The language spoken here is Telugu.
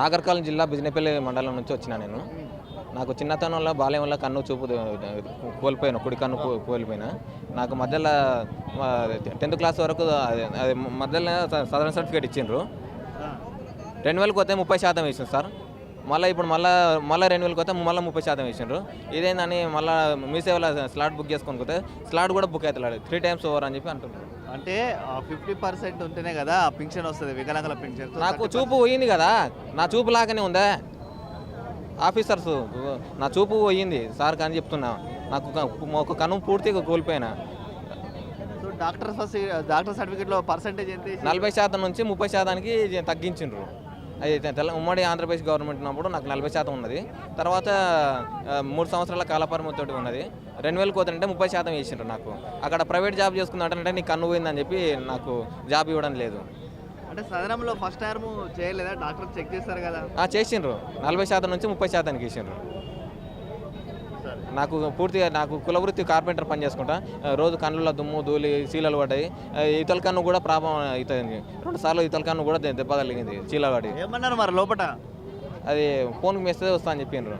నాగర్కాలం జిల్లా బిజినపల్లి మండలం నుంచి వచ్చిన నేను. నాకు చిన్నతనంలో బాల్యంలో కన్ను చూపు కోల్పోయాను కుడి కన్ను కోల్పోయిన కోల్పోయినా. నాకు మధ్యలో టెన్త్ క్లాస్ వరకు అది మధ్యలో సదరన్ సర్టిఫికేట్ ఇచ్చిండ్రు. రెండు వేలకు వస్తే ముప్పై శాతం వేసింది సార్. మళ్ళీ ఇప్పుడు మళ్ళీ మళ్ళీ రెండు వేలకు వస్తే మళ్ళీ ముప్పై శాతం వేసిండ్రు. ఇదేందని మళ్ళీ మీ సేవలో స్లాట్ బుక్ చేసుకొని పోతే స్లాట్ కూడా బుక్ అవుతలేదు త్రీ టైమ్స్ ఓవర్ అని చెప్పి అంటున్నారు. అంటే ఫిఫ్టీ పర్సెంట్ ఉంటేనే కదా పింఛన్ వస్తుంది వికలాంగుల పింఛన్. నాకు చూపు పోయింది కదా నా చూపు లాగానే ఉందా? ఆఫీసర్స్ నా చూపు పోయింది సార్ కానీ చెప్తున్నా. నాకు ఒక- కన్ను పూర్తిగా కోల్పోయినా. డాక్టర్ డాక్టర్ సర్టిఫికేట్లో పర్సెంటేజ్ ఎంత నలభై శాతం నుంచి ముప్పై శాతానికి తగ్గించిండ్రు. అది తెల ఉమ్మడి ఆంధ్రప్రదేశ్ గవర్నమెంట్ ఉన్నప్పుడు నాకు నలభై శాతం ఉన్నది. తర్వాత మూడు సంవత్సరాల కాలపరిమితితోటి ఉన్నది. రెండు వేలకు పోతుంటే ముప్పై శాతం వేసిండ్రు నాకు. అక్కడ ప్రైవేట్ జాబ్ చేసుకున్నట్టంటే నీకు కన్ను పోయిందని చెప్పి నాకు జాబ్ ఇవ్వడం లేదు. అంటే సదనంలో ఫస్ట్ టైం చేయలేదా? డాక్టర్ చెక్ చేస్తారు కదా? చేసిండ్రు. నలభై శాతం నుంచి ముప్పై శాతానికి వేసిండ్రు. నాకు పూర్తిగా నాకు కులవృత్తి కార్పెంటర్ పని చేసుకుంటా. రోజు కన్నుల దుమ్ము ధూళి శీలలు పడ్డాయి. ఇతల కన్ను కూడా ప్రాబ్లం అవుతుంది రెండు సార్లు ఇతల కన్ను కూడా దెబ్బ కలిగింది చీల పడి. ఏమన్నారు మరి లోపట? అది ఫోన్కి మెసేజ్ వస్తా అని చెప్పిండ్రు